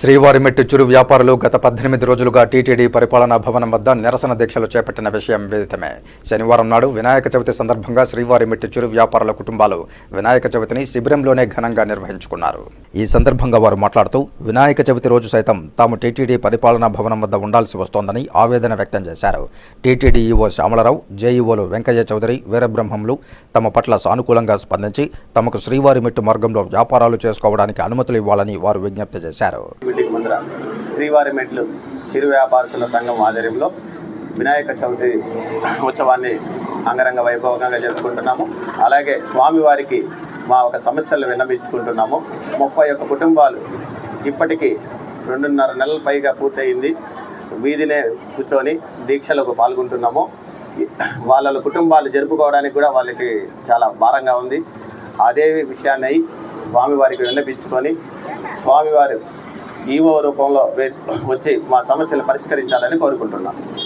శ్రీవారిమెట్టు చిరు వ్యాపారులు గత పద్దెనిమిది రోజులుగా టీటీడీ పరిపాలనా భవనం వద్ద నిరసన దీక్షలు చేపట్టిన విషయం విదితమే. శనివారం నాడు వినాయక చవితి సందర్భంగా శ్రీవారిమెట్టు చిరు వ్యాపారుల కుటుంబాలు వినాయక చవితిని శిబిరంలోనే ఘనంగా నిర్వహించుకున్నారు. ఈ సందర్భంగా వారు మాట్లాడుతూ వినాయక చవితి రోజు సైతం తాము టీటీడీ పరిపాలనా భవనం వద్ద ఉండాల్సి వస్తోందని ఆవేదన వ్యక్తం చేశారు. టీటీడీ ఈవో శ్యామలరావు జేఈఓలు వెంకయ్య చౌదరి వీరబ్రహ్మంలు తమ పట్ల సానుకూలంగా స్పందించి తమకు శ్రీవారిమెట్టు మార్గంలో వ్యాపారాలు చేసుకోవడానికి అనుమతులు ఇవ్వాలని వారు విజ్ఞప్తి చేశారు. మీటింగ్ ముందర శ్రీవారి మెట్లు చిరు వ్యాపారస్తుల సంఘం ఆధ్వర్యంలో వినాయక చవితి ఉత్సవాన్ని అంగరంగ వైభవంగా జరుపుకుంటున్నాము. అలాగే స్వామివారికి మా ఒక సమస్యలు విన్నవించుకుంటున్నాము. ముప్పై ఒక్క కుటుంబాలు ఇప్పటికీ రెండున్నర నెలల పైగా పూర్తయింది. వీధినే కూర్చొని దీక్షలకు పాల్గొంటున్నాము. వాళ్ళ కుటుంబాలు జరుపుకోవడానికి కూడా వాళ్ళకి చాలా భారంగా ఉంది. అదే విషయాన్ని స్వామివారికి విన్నపించుకొని స్వామివారు ఈవో రూపంలో వే- వచ్చి మా సమస్యలు పరిష్కరించాలని కోరుకుంటున్నాను